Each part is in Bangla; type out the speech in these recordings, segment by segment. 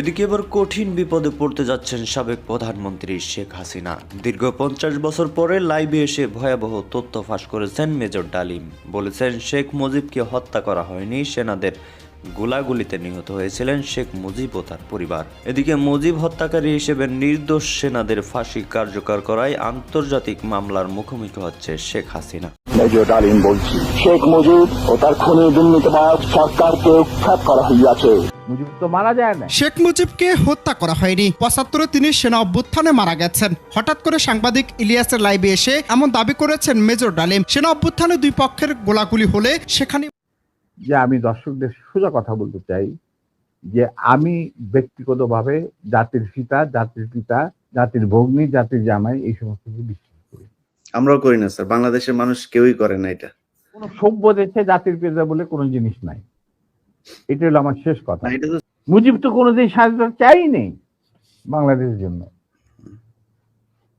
এদিকে এবার কঠিন বিপদে পড়তে যাচ্ছেন সাবেক প্রধানমন্ত্রী শেখ হাসিনা। দীর্ঘ পঞ্চাশ বছর পরে লাইভে এসে ভয়াবহ তথ্য ফাঁস করেছেন মেজর ডালিম। বলেছেন, শেখ মুজিবকে হত্যা করা হয়নি, সেনাদের গোলাগুলিতে নিহত হয়েছিলেন শেখ মুজিব ও তার পরিবার। এদিকে মুজিব হত্যাকারী হিসেবে নির্দোষ সেনাদের ফাঁসি কার্যকর করায় আন্তর্জাতিক মামলার মুখোমুখি হচ্ছে শেখ হাসিনা। বলছি শেখ মুজিব ও তার খুনি সরকারকে উৎখাত করা হইয়াছে। মুজিব তো মারা যায় না। শেখ মুজিবকে হত্যা করা হয়নি। পঁচাত্তরে তিনি সেনা অভ্যুত্থানে মারা গেছেন। হঠাৎ করে সাংবাদিক ইলিয়াসের লাইভে এসে এমন দাবি করেছেন মেজর ডালিম। সেনা অভ্যুত্থানে দুই পক্ষের গোলাগুলি হলে সেখানে যে আমি দর্শকদের সোজা কথা বলতে চাই যে আমি ব্যক্তিগতভাবে জাতির পিতা জাতির পিতা জাতির ভগ্নী জাতির জামাই এই সমস্ত কিছু বিশ্বাস করি। আমরাও করি না স্যার। বাংলাদেশের মানুষ কেউই করে না এটা। কোনো সভ্য দেশে জাতির পিতা বলে কোনো জিনিস নাই। এটা হলো আমার শেষ কথা। এটা মুজিব তো কোনোদিন স্বাধীনতা চাই নেই বাংলাদেশের জন্য।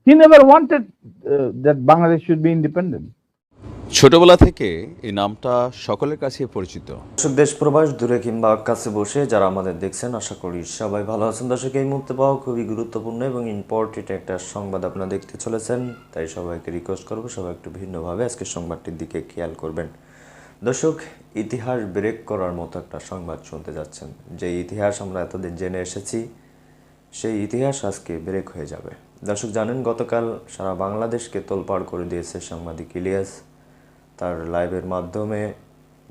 He never wanted that Bangladesh should be independent ছোটবেলা থেকে এই নামটা সকলের কাছে পরিচিত। দেশ প্রবাস দূরে কিংবা কাছে বসে যারা আমাদের দেখছেন, আশা করি সবাই ভালো আছেন। দর্শক, এই মুহূর্তে পাওয়া খুবই গুরুত্বপূর্ণ এবং ইম্পর্টেন্ট একটা সংবাদ আপনারা দেখতে চলেছেন। তাই সবাইকে রিকোয়েস্ট করব সবাই একটু ভিন্নভাবে আজকে সংবাদটির দিকে খেয়াল করবেন। দর্শক, ইতিহাস ব্রেক করার মতো একটা সংবাদ শুনতে যাচ্ছেন। যে ইতিহাস আমরা এতদিন জেনে এসেছি, সেই ইতিহাস আজকে ব্রেক হয়ে যাবে। দর্শক, জানেন গতকাল সারা বাংলাদেশকে তোলপাড় করে দিয়েছে সাংবাদিক ইলিয়াস। তার লাইভের মাধ্যমে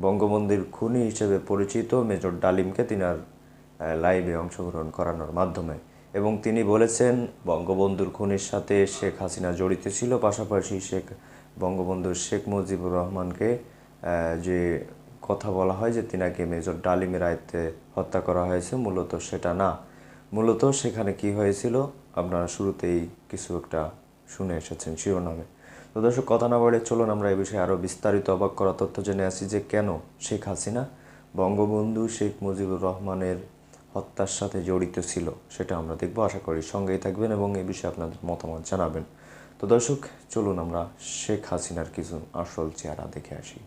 বঙ্গবন্ধুর খুনি হিসেবে পরিচিত মেজর ডালিমকে তিনার আহ, লাইভে অংশগ্রহণ করানোর মাধ্যমে। এবং তিনি বলেছেন বঙ্গবন্ধুর খুনির সাথে শেখ হাসিনা জড়িত ছিল পাশাপাশি শেখ বঙ্গবন্ধুর শেখ মুজিবুর রহমানকে যে কথা বলা হয় যে তিনাকে মেজর ডালিমের আয়ত্তে হত্যা করা হয়েছে মূলত সেটা না। মূলত সেখানে কি হয়েছিল আপনারা শুরুতেই কিছু একটা শুনে এসেছেন শিরোনামে। তো দর্শক, কথা না বলে চলুন, আমরা এই বিষয়ে আরও বিস্তারিত অবাক করা তথ্য জেনে আসি যে কেন শেখ হাসিনা বঙ্গবন্ধু শেখ মুজিবুর রহমানের হত্যার সাথে জড়িত ছিল, সেটা আমরা দেখব। আশা করি সঙ্গেই থাকবেন এবং এ বিষয়ে আপনাদের মতামত জানাবেন। তো দর্শক, চলুন আমরা শেখ হাসিনার কিছু আসল চেহারা দেখে আসি।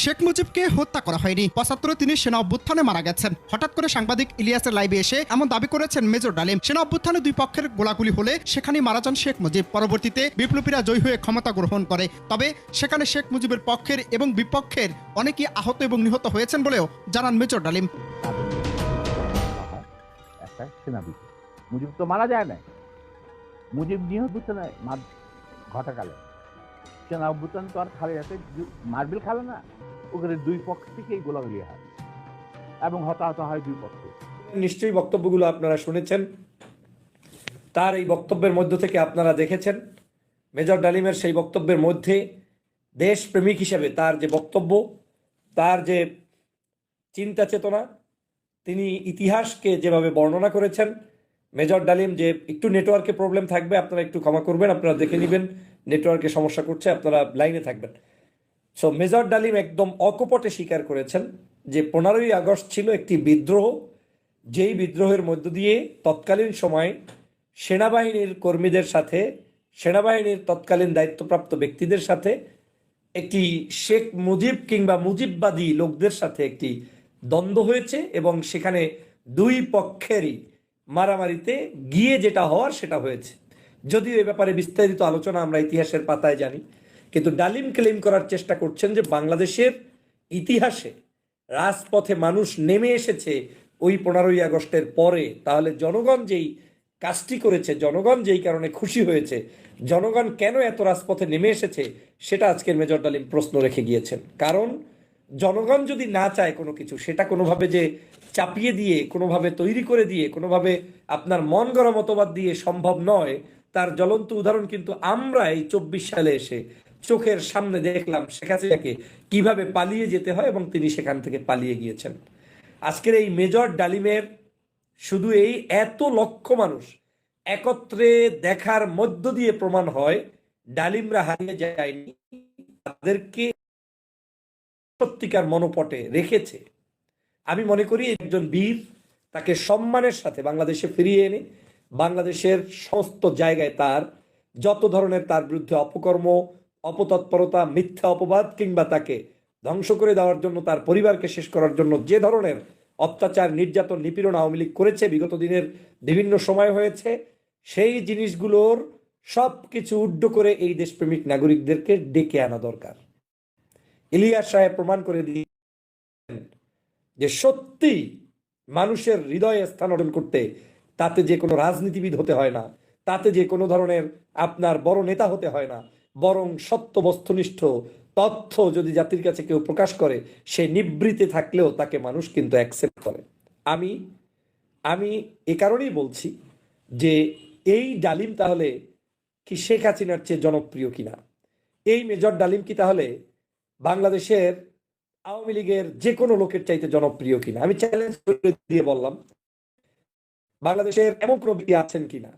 শেখ মুজিবকে হত্যা করা হয়নি। পঁচাত্তরে তিনি সেনা অভ্যুত্থানে মারা গেছেন। হঠাৎ করে সাংবাদিক ইলিয়াসের লাইভে এসে এমন দাবি করেছেন মেজর ডালিম। সেনা অভ্যুত্থানে দুই পক্ষের গোলাগুলি হলে সেখানে মারা যান শেখ মুজিব। পরবর্তীতে বিপ্লবীরা জয়ী হয়ে ক্ষমতা গ্রহণ করে। তবে সেখানে শেখ মুজিবের পক্ষের এবং বিপক্ষের অনেকেই আহত এবং নিহত হয়েছেন বলেও জানান মেজর ডালিম। মুজিব তো মারা যায় না মুজিব নিহত হচ্ছে না ঘটাকালে সেনা অভ্যুত্থান তো আর খালি জু- মার্বেল খেলে না। ওখানে দুই পক্ষ থেকেই গোলাগুলি হয় এবং হতাহত হয় দুই পক্ষে। নিশ্চয়ই বক্তব্যগুলো আপনারা শুনেছেন। তার এই বক্তব্যের মধ্য থেকে আপনারা দেখেছেন। মেজর ডালিমের সেই বক্তব্যের মধ্যে দেশপ্রেমিক হিসেবে তার যে বক্তব্য, তার যে চিন্তা চেতনা, তিনি ইতিহাসকে যেভাবে বর্ণনা করেছেন, মেজর ডালিম যে একটু নেটওয়ার্কে প্রবলেম থাকবে, আপনারা একটু ক্ষমা করবেন, আপনারা দেখে নেবেন, নেটওয়ার্কে সমস্যা করছে, আপনারা লাইনে থাকবেন। সো মেজর ডালিম একদম অকপটে স্বীকার করেছেন যে পনেরোই আগস্ট ছিল একটি বিদ্রোহ যেই বিদ্রোহের মধ্য দিয়ে তৎকালীন সময় সেনাবাহিনীর কর্মীদের সাথে সেনাবাহিনীর তৎকালীন দায়িত্বপ্রাপ্ত ব্যক্তিদের সাথে একটি শেখ মুজিব কিংবা মুজিববাদী লোকদের সাথে একটি দ্বন্দ্ব হয়েছে এবং সেখানে দুই পক্ষেরই মারামারিতে গিয়ে যেটা হওয়ার সেটা হয়েছে যদিও এ ব্যাপারে বিস্তারিত আলোচনা আমরা ইতিহাসের পাতায় জানি কিন্তু ডালিম ক্লেম করার চেষ্টা করছেন যে বাংলাদেশের ইতিহাসে রাজপথে মানুষ নেমে এসেছে ওই পনেরোই আগস্টের পরে। তাহলে জনগণ যেই কাজটি করেছে, জনগণ যেই কারণে খুশি হয়েছে, জনগণ কেন এত রাজপথে নেমে এসেছে, সেটা আজকের মেজর ডালিম প্রশ্ন রেখে গিয়েছেন। কারণ জনগণ যদি না চায় কোনো কিছু, সেটা কোনোভাবে যে চাপিয়ে দিয়ে, কোনোভাবে তৈরি করে দিয়ে, কোনোভাবে আপনার মন গড়া মতবাদ দিয়ে সম্ভব নয়, তার জ্বলন্ত উদাহরণ কিন্তু আমরা এই চব্বিশ সালে এসে চোখের সামনে দেখলাম শেখ হাসিনাকে কীভাবে পালিয়ে যেতে হয় এবং তিনি সেখান থেকে পালিয়ে গিয়েছেন। আজকের এই মেজর ডালিমের শুধু এই এত লক্ষ মানুষ একত্রে দেখার মধ্য দিয়ে প্রমাণ হয়, ডালিমরা হারিয়ে যায়নি, তাদেরকে সত্যিকার মনোপটে রেখেছে। আমি মনে করি একজন বীর তাকে সম্মানের সাথে বাংলাদেশে ফিরিয়ে এনে, বাংলাদেশের সমস্ত জায়গায় তার, যত ধরনের তার বিরুদ্ধে অপকর্ম অপতৎপরতা, মিথ্যা অপবাদ কিংবা তাকে ধ্বংস করে দেওয়ার জন্য, তার পরিবারকে শেষ করার জন্য যে ধরনের অত্যাচার, নির্যাতন, নিপীড়ন আওয়ামী লীগ করেছে, বিগত দিনের বিভিন্ন সময় হয়েছে, সেই জিনিসগুলোর সব কিছু উড্ড করে এই দেশপ্রেমিক নাগরিকদেরকে ডেকে আনা দরকার। ইলিয়াস সাহেব প্রমাণ করে দিয়ে যে সত্যি মানুষের হৃদয়ে স্থান অর্জন করতে তাতে যে কোনো রাজনীতিবিদ হতে হয় না, তাতে যে কোনো ধরনের আপনার বড় নেতা হতে হয় না বরং সত্য বস্তুনিষ্ঠ তথ্য যদি জাতির কাছে কেউ প্রকাশ করে, সে নিবৃত্তে থাকলেও তাকে মানুষ কিন্তু অ্যাকসেপ্ট করে। আমি আমি এ কারণেই বলছি যে এই ডালিম তাহলে কি শেখ হাসিনার চেয়ে জনপ্রিয় কিনা? এই মেজর ডালিম কি তাহলে বাংলাদেশের আওয়ামী লীগের যে কোনো লোকের চাইতে জনপ্রিয় কিনা? আমি চ্যালেঞ্জ করে দিয়ে বললাম, বাংলাদেশের এমন কোনো ব্যক্তি আছেন কিনা?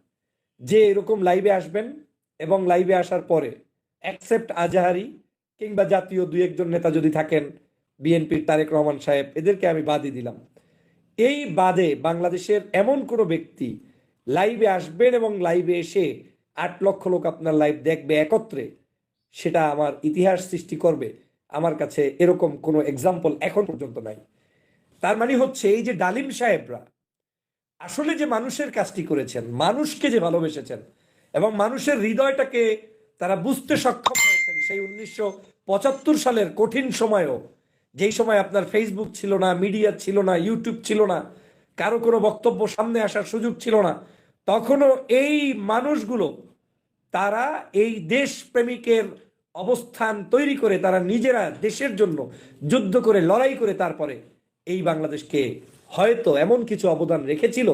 যে এরকম লাইভে আসবেন এবং লাইভে আসার পরে অ্যাকসেপ্ট আজাহারি কিংবা জাতীয় দুই একজন নেতা যদি থাকেন, বিএনপির তারেক রহমান সাহেব, এদেরকে আমি বাদই দিলাম। এই বাদে বাংলাদেশের এমন কোনো ব্যক্তি লাইভে আসবেন এবং লাইভে এসে আট লক্ষ লোক আপনার লাইভ দেখবে একত্রে, সেটা আমার ইতিহাস সৃষ্টি করবে। আমার কাছে এরকম কোনো এক্সাম্পল এখন পর্যন্ত নাই। তার মানে হচ্ছে এই যে ডালিম সাহেবরা, আসলে যে মানুষের কাজটি করেছেন, মানুষকে যে ভালোবেসেছেন এবং মানুষের হৃদয়টাকে তারা বুঝতে সক্ষম হয়েছেন। সেই উনিশশো পঁচাত্তর সালের কঠিন সময়েও। যেই সময় আপনার ফেসবুক ছিল না মিডিয়া ছিল না ইউটিউব ছিল না, কারও কোনো বক্তব্য সামনে আসার সুযোগ ছিল না, তখনও এই মানুষগুলো তারা এই দেশ প্রেমিকের অবস্থান তৈরি করে তারা নিজেরা দেশের জন্য যুদ্ধ করে, লড়াই করে তারপরে এই বাংলাদেশকে হয়তো এমন কিছু অবদান রেখেছিল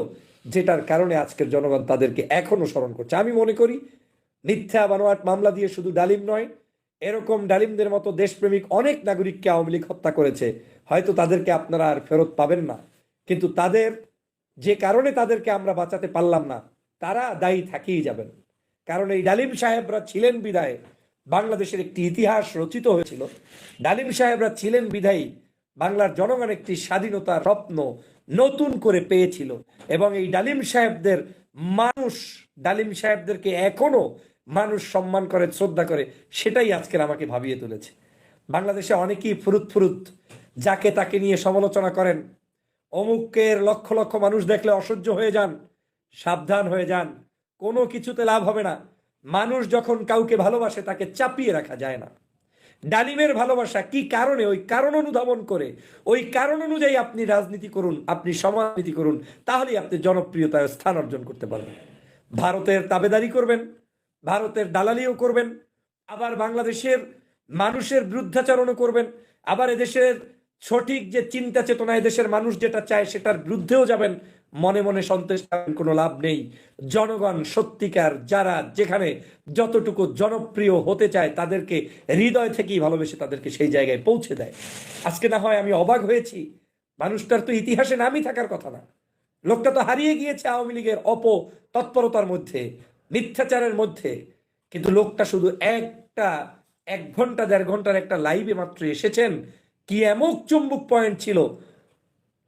যেটার কারণে আজকের জনগণ তাদেরকে এখনও স্মরণ করছে। আমি মনে করি, মিথ্যা বানোয়াট মামলা দিয়ে শুধু ডালিম নয়, এরকম ডালিমদের মতো দেশপ্রেমিক অনেক নাগরিককে আওয়ামী লীগ হত্যা করেছে। হয়তো তাদেরকে আপনারা আর ফেরত পাবেন না। কিন্তু তাদের, যে কারণে তাদেরকে আমরা বাঁচাতে পারলাম না, তারা দায়ী থাকিয়ে যাবেন। কারণ এই ডালিম সাহেবরা ছিলেন বিদায় বাংলাদেশের একটি ইতিহাস রচিত হয়েছিল। ডালিম সাহেবরা ছিলেন বিধায়ী। বাংলার জনগণ একটি স্বাধীনতার স্বপ্ন নতুন করে পেয়েছিল। এবং এই ডালিম সাহেবদের মানুষ, ডালিম সাহেবদেরকে এখনও মানুষ সম্মান করে, শ্রদ্ধা করে, সেটাই আজকের আমাকে ভাবিয়ে তুলেছে। বাংলাদেশে অনেকেই ফুরুত ফুরুত, যাকে তাকে নিয়ে সমালোচনা করেন। অমুকের লক্ষ লক্ষ মানুষ দেখলে অসহ্য হয়ে যান, সাবধান হয়ে যান, কোনো কিছুতে লাভ হবে না। মানুষ যখন কাউকে ভালোবাসে, তাকে চাপিয়ে রাখা যায় না। ডালিমের ভালোবাসা কি কারণে? ওই কারণ অনুধাবন করে। ওই কারণ অনুযায়ী আপনি রাজনীতি করুন, আপনি সমাজনীতি করুন, তাহলেই আপনি জনপ্রিয়তায় স্থান অর্জন করতে পারবেন। ভারতের তাবেদারি করবেন, ভারতের দালালিও করবেন, আবার বাংলাদেশের মানুষের বিরুদ্ধাচরণও করবেন, আবার এদেশের সঠিক যে চিন্তা চেতনা দেশের মানুষ যেটা চায় সেটার বিরুদ্ধেও যাবেন মনে মনে সন্তুষ্ট হবেন, কোনো লাভ নেই। জনগণ সত্যিকার যারা যেখানে যতটুকু জনপ্রিয় হতে চায় তাদেরকে হৃদয় থেকেই ভালোবেসে তাদেরকে সেই জায়গায় পৌঁছে দেয়। আজকে না হয় আমি অবাক হয়েছি মানুষটার তো ইতিহাসে নামই থাকার কথা না। লোকটা তো হারিয়ে গিয়েছে আওয়ামী লীগের অপ তৎপরতার মধ্যে মিথ্যাচারের মধ্যে। কিন্তু লোকটা শুধু একটা এক ঘণ্টা দেড় ঘণ্টার একটা লাইভে মাত্র এসেছেন। কি এমন চুম্বক পয়েন্ট ছিল?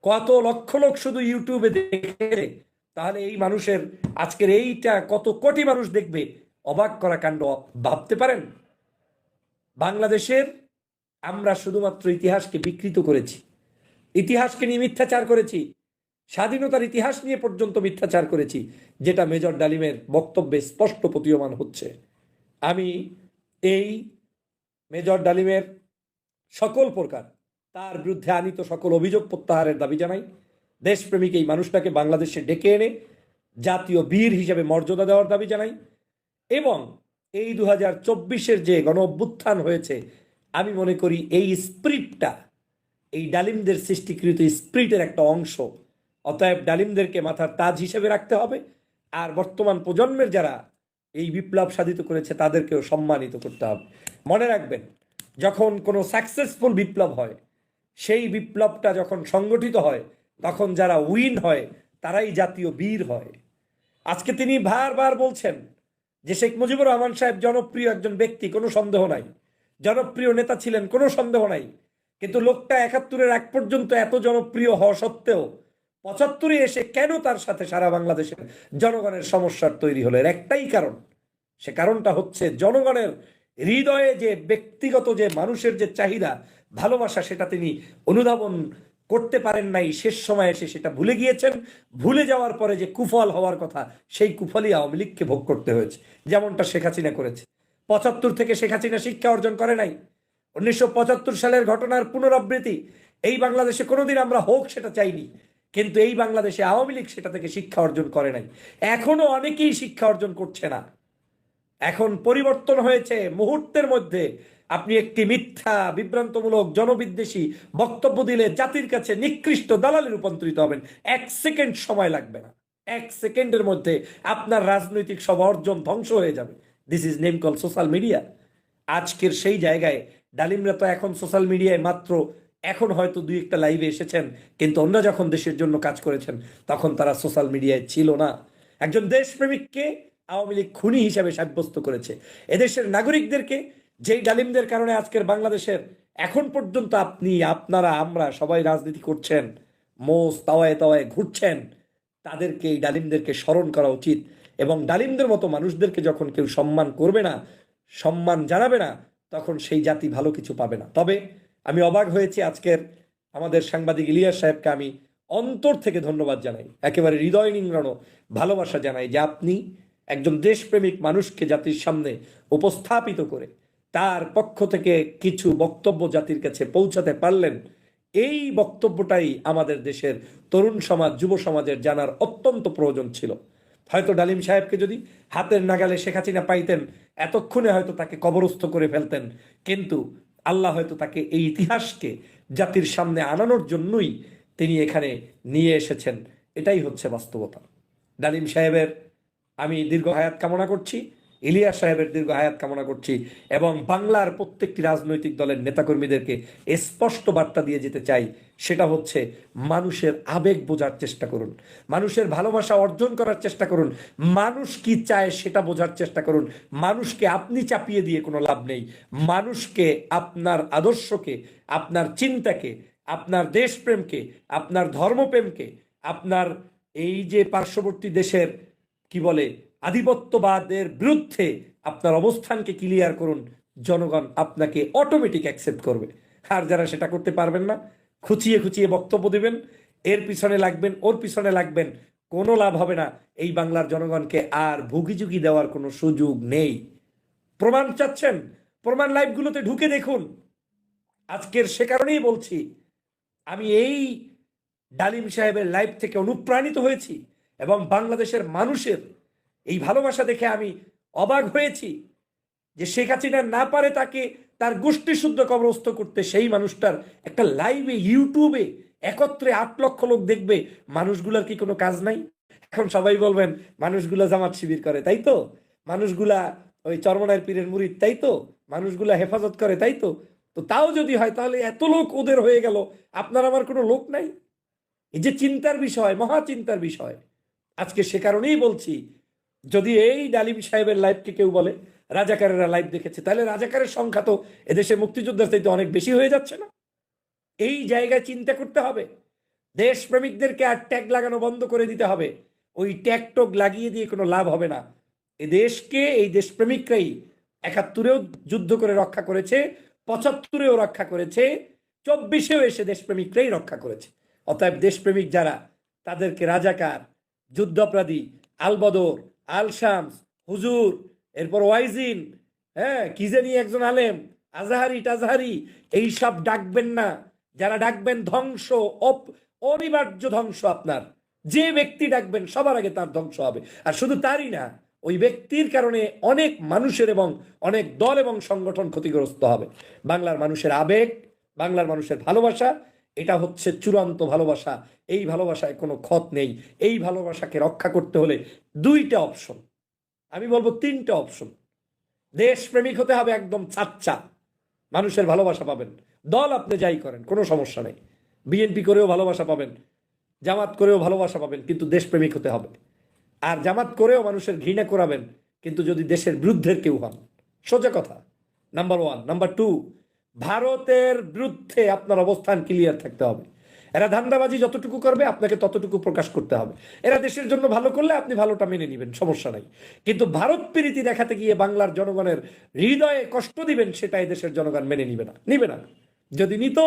কত লক্ষ লোক শুধু ইউটিউবে দেখে, তাহলে এই মানুষের আজকের এইটা কত কোটি মানুষ দেখবে? অবাক করা কাণ্ড, ভাবতে পারেন? বাংলাদেশের আমরা শুধুমাত্র ইতিহাসকে বিকৃত করেছি। ইতিহাসকে নিয়ে মিথ্যাচার করেছি। স্বাধীনতার ইতিহাস নিয়ে পর্যন্ত মিথ্যাচার করেছি, যেটা মেজর ডালিমের বক্তব্যে স্পষ্ট প্রতীয়মান হচ্ছে। আমি এই মেজর ডালিমের সকল প্রকার। তার বিরুদ্ধে আনিত সকল অভিযোগ প্রত্যাহারের দাবি জানাই। দেশপ্রেমিক এই মানুষটাকে বাংলাদেশে ডেকে এনে জাতীয় বীর হিসেবে মর্যাদা দেওয়ার দাবি জানাই এবং এই দু হাজার চব্বিশের যে গণ অভ্যুত্থান হয়েছে, আমি মনে করি এই স্প্রিটটা, এই ডালিমদের সৃষ্টিকৃত স্প্রিটের একটা অংশ। অতএব ডালিমদেরকে মাথার তাজ হিসেবে রাখতে হবে। আর বর্তমান প্রজন্মের যারা এই বিপ্লব সাধিত করেছে, তাদেরকেও সম্মানিত করতে হবে। মনে রাখবেন যখন কোনো সাকসেসফুল বিপ্লব হয়, সেই বিপ্লবটা যখন সংগঠিত হয়, তখন যারা উইন হয়, তারাই জাতীয় বীর হয়। আজকে তিনি বারবার বলছেন যে শেখ মুজিবুর রহমান সাহেব জনপ্রিয় একজন ব্যক্তি, কোনো সন্দেহ নাই। জনপ্রিয় নেতা ছিলেন, কোনো সন্দেহ নাই। কিন্তু লোকটা একাত্তরের এক পর্যন্ত এত জনপ্রিয় হওয়া সত্ত্বেও পঁচাত্তরে এসে কেন তার সাথে সারা বাংলাদেশের জনগণের সমস্যার তৈরি হলো? এর একটাই কারণ। সে কারণটা হচ্ছে জনগণের হৃদয়ে যে ব্যক্তিগত যে মানুষের যে চাহিদা, ভালোবাসা, সেটা তিনি অনুধাবন করতে পারেন নাই। শেষ সময় এসে সেটা ভুলে গিয়েছেন। ভুলে যাওয়ার পরে যে কুফল হওয়ার কথা, সেই কুফলই আওয়ামী লীগকে ভোগ করতে হয়েছে। যেমনটা শেখ হাসিনা করেছে। পঁচাত্তর থেকে শেখ হাসিনা শিক্ষা অর্জন করে নাই। উনিশশো পঁচাত্তর সালের ঘটনার পুনরাবৃত্তি। এই বাংলাদেশে কোনোদিন আমরা হোক সেটা চাইনি। কিন্তু এই বাংলাদেশে আওয়ামী লীগ সেটা থেকে শিক্ষা অর্জন করে নাই। এখনও অনেকেই শিক্ষা অর্জন করছে না। এখন পরিবর্তন হয়েছে মুহূর্তের মধ্যে। আপনি একটি মিথ্যা, বিভ্রান্তমূলক, জনবিদ্বেষী বক্তব্য দিলে জাতির কাছে নিকৃষ্ট দালালে রূপান্তরিত হবেন। এক সেকেন্ড সময় লাগবে না। এক সেকেন্ডের মধ্যে আপনার রাজনৈতিক সব অর্জন ধ্বংস হয়ে যাবে। This is name call social media আজকের সেই জায়গায় ডালিমরা তো এখন সোশ্যাল মিডিয়ায় মাত্র এখন হয়তো দুই একটা লাইভে এসেছেন, কিন্তু অন্যরা যখন দেশের জন্য কাজ করেছেন, তখন তারা সোশ্যাল মিডিয়ায় ছিল না। একজন দেশপ্রেমিককে আওয়ামী লীগ খুনি হিসাবে সাব্যস্ত করেছে। এদেশের নাগরিকদেরকে, যেই ডালিমদের কারণে আজকের বাংলাদেশের এখন পর্যন্ত আপনি, আপনারা, আমরা সবাই রাজনীতি করছেন মোস তাওয়ায় তাওয়ায় ঘুরছেন, তাদেরকে, এই ডালিমদেরকে স্মরণ করা উচিত। এবং ডালিমদের মতো মানুষদেরকে যখন কেউ সম্মান করবে না, সম্মান জানাবে না, তখন সেই জাতি ভালো কিছু পাবে না। তবে আমি অবাক হয়েছি আজকের আমাদের সাংবাদিক ইলিয়াস সাহেবকে আমি অন্তর থেকে ধন্যবাদ জানাই। একেবারে হৃদয় নিংড়ানো ভালোবাসা জানাই যে আপনি একজন দেশপ্রেমিক মানুষকে জাতির সামনে উপস্থাপিত করে তার পক্ষ থেকে কিছু বক্তব্য জাতির কাছে পৌঁছাতে পারলেন, এই বক্তব্যটাই আমাদের দেশের তরুণ সমাজ, যুব সমাজের জানার অত্যন্ত প্রয়োজন ছিল। হয়তো ডালিম সাহেবকে যদি হাতের নাগালে শেখ হাসিনা পাইতেন, এতক্ষণে হয়তো তাকে কবরস্থ করে ফেলতেন। কিন্তু আল্লাহ হয়তো তাকে এই ইতিহাসকে জাতির সামনে আনানোর জন্যই তিনি এখানে নিয়ে এসেছেন। এটাই হচ্ছে বাস্তবতা। ডালিম সাহেবের আমি দীর্ঘ হায়াত কামনা করছি, ইলিয়াস সাহেবের দীর্ঘ হায়াত কামনা করছি এবং বাংলার প্রত্যেকটি রাজনৈতিক দলের নেতাকর্মীদেরকে স্পষ্ট বার্তা দিয়ে যেতে চাই, সেটা হচ্ছে মানুষের আবেগ বোঝার চেষ্টা করুন, মানুষের ভালোবাসা অর্জন করার চেষ্টা করুন, মানুষ কি চায় সেটা বোঝার চেষ্টা করুন, মানুষকে আপনি চাপিয়ে দিয়ে কোনো লাভ নেই, মানুষকে আপনার আদর্শকে, আপনার চিন্তাকে, আপনার দেশপ্রেমকে, আপনার ধর্মপ্রেমকে, আপনার এই যে পার্শ্ববর্তী দেশের কি বলে? আধিপত্যবাদের বিরুদ্ধে আপনার অবস্থানকে ক্লিয়ার করুন। জনগণ আপনাকে অটোমেটিক অ্যাকসেপ্ট করবে। আর যারা সেটা করতে পারবেন না, খুচিয়ে খুচিয়ে বক্তব্য দেবেন, এর পিছনে লাগবেন, ওর পিছনে লাগবেন, কোনো লাভ হবে না। এই বাংলার জনগণকে আর ভুগিযুগি দেওয়ার কোনো সুযোগ নেই। প্রমাণ চাচ্ছেন? প্রমাণ লাইভগুলোতে ঢুকে দেখুন। আজকের সে কারণেই বলছি, আমি এই ডালিম সাহেবের লাইভ থেকে অনুপ্রাণিত হয়েছি। এবং বাংলাদেশের মানুষের এই ভালোবাসা দেখে আমি অবাক হয়েছি যে শেখ হাসিনা না পারে তাকে তার গোষ্ঠী শুদ্ধ কবরস্থ করতে, সেই মানুষটার একটা লাইভে ইউটিউবে একত্রে আট লক্ষ লোক দেখবে, মানুষগুলার কি কোনো কাজ নাই? এখন সবাই বলবেন, মানুষগুলা জামাত শিবির করে। তাই তো? মানুষগুলা ওই চরমনায়ের পীরের মুরিদ, তাই তো? মানুষগুলা হেফাজত করে, তাই তো? তো তাও যদি হয়, তাহলে এত লোক ওদের হয়ে গেল, আপনার আমার কোনো লোক নাই? এই যে চিন্তার বিষয়, মহা চিন্তার বিষয়। আজকে সে কারণেই বলছি, যদি এই ডালিম সাহেবের লাইভকে কেউ বলে, রাজাকারেরা লাইভ দেখেছে, তাহলে রাজাকারের সংখ্যা তো এদেশে মুক্তিযোদ্ধার চাইতে অনেক বেশি হয়ে যাচ্ছে না। এই জায়গায় চিন্তা করতে হবে। দেশপ্রেমিকদেরকে আর ট্যাগ লাগানো বন্ধ করে দিতে হবে। ওই ট্যাগ টক লাগিয়ে দিয়ে কোনো লাভ হবে না। এ দেশকে এই দেশপ্রেমিকরাই একাত্তরেও যুদ্ধ করে রক্ষা করেছে, পঁচাত্তরেও রক্ষা করেছে, চব্বিশেও এসে দেশপ্রেমিকরাই রক্ষা করেছে। অতএব দেশপ্রেমিক যারা, তাদেরকে রাজাকার যুদ্ধাপরাধী, আলবদর আল শামস হুজুর, এরপর ওয়াইজিন হ্যাঁ কি জানি একজন আলেম, আজাহারি টাজাহারি এইসব ডাকবেন না। যারা ডাকবেন, ধ্বংস অনিবার্য ধ্বংস আপনার। যে ব্যক্তি ডাকবেন, সবার আগে তার ধ্বংস হবে। আর শুধু তারই না, ওই ব্যক্তির কারণে অনেক মানুষের এবং অনেক দল এবং সংগঠন ক্ষতিগ্রস্ত হবে। বাংলার মানুষের আবেগ, বাংলার মানুষের ভালোবাসা এটা হচ্ছে চূড়ান্ত ভালোবাসা। এই ভালোবাসায় কোনো ক্ষত নেই। এই ভালোবাসাকে রক্ষা করতে হলে দুইটা অপশন। আমি বলব তিনটা অপশন। দেশপ্রেমিক হতে হবে একদম চাচ্চা। মানুষের ভালোবাসা পাবেন। দল আপনি যাই করেন, কোনো সমস্যা নেই। বিএনপি করেও ভালোবাসা পাবেন, জামাত করেও ভালোবাসা পাবেন, কিন্তু দেশপ্রেমিক হতে হবে। আর জামাত করেও মানুষের ঘৃণা করাবেন, কিন্তু যদি দেশের বিরুদ্ধের কেউ হন। সোজা কথা। নাম্বার ওয়ান নাম্বার টু ভারতের বিরুদ্ধে আপনার অবস্থান ক্লিয়ার থাকতে হবে। এরা ধান্দাবাজি যতটুকু করবে, আপনাকে ততটুকু প্রকাশ করতে হবে। এরা দেশের জন্য ভালো করলে আপনি ভালোটা মেনে নেবেন, সমস্যা নাই। কিন্তু ভারত প্রীতি দেখাতে গিয়ে বাংলার জনগণের হৃদয়ে কষ্ট দিবেন, সেটা এই দেশের জনগণ মেনে নিবে না। নিবে না। যদি নিত,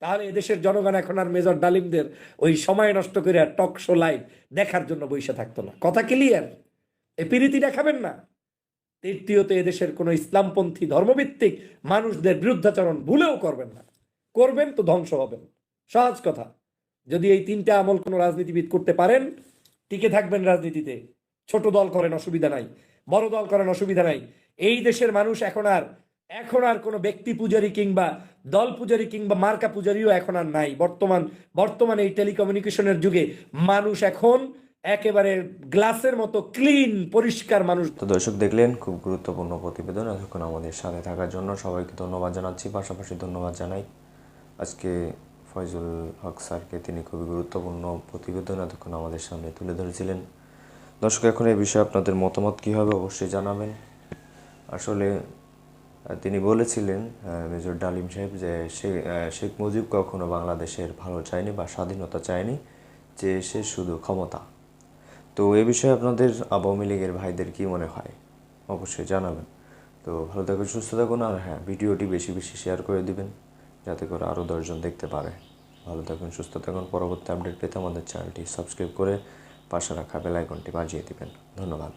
তাহলে এদেশের জনগণ এখন আর মেজর ডালিমদের ওই সময় নষ্ট করে টক শো লাইভ দেখার জন্য বসে থাকতো না। কথা ক্লিয়ার এ প্রীতি দেখাবেন না? তৃতীয়ত এদেশের কোনো ইসলামপন্থী ধর্মভিত্তিক মানুষদের বিরুদ্ধাচরণ ভুলেও করবেন না। করবেন তো ধ্বংস হবেন। সহজ কথা। যদি এই তিনটা আমল কোনো রাজনীতিবিদ করতে পারেন, টিকে থাকবেন রাজনীতিতে। ছোট দল করেন অসুবিধা নাই, বড় দল করেন অসুবিধা নাই। এই দেশের মানুষ এখন আর এখন আর কোনো ব্যক্তি পূজারী কিংবা দল পূজারী কিংবা মার্কা পূজারীও এখন আর নাই। বর্তমান, বর্তমানে এই টেলিকমিউনিকেশনের যুগে মানুষ এখন একেবারে গ্লাসের মতো ক্লিন, পরিষ্কার মানুষ। তো দর্শক দেখলেন, খুব গুরুত্বপূর্ণ প্রতিবেদন। এতক্ষণ আমাদের সাথে থাকার জন্য সবাইকে ধন্যবাদ জানাচ্ছি। পাশাপাশি ধন্যবাদ জানাই আজকে ফয়জুল হক স্যারকে। তিনি খুবই গুরুত্বপূর্ণ প্রতিবেদন এতক্ষণ আমাদের সামনে তুলে ধরেছিলেন। দর্শক, এখন এই বিষয়ে আপনাদের মতামত কী হবে অবশ্যই জানাবেন। আসলে তিনি বলেছিলেন মেজর ডালিম সাহেব যে শেখ মুজিব কখনো বাংলাদেশের ভালো চায়নি বা স্বাধীনতা চায়নি, যে সে শুধু ক্ষমতা। তো এ বিষয়ে আপনাদের আওয়ামী লীগের ভাইদের কি মনে হয়? অবশ্যই জানাবেন। তো ভালো থাকুন, সুস্থ থাকুন আর হ্যাঁ ভিডিওটি বেশি বেশি শেয়ার করে দিবেন, যাতে করে আরও দশজন দেখতে পারে। ভালো থাকুন, সুস্থ থাকুন, পরবর্তী আপডেট পেতে আমাদের চ্যানেলটি সাবস্ক্রাইব করে পাশে রাখা বেলাইকনটি বাজিয়ে দিবেন। ধন্যবাদ।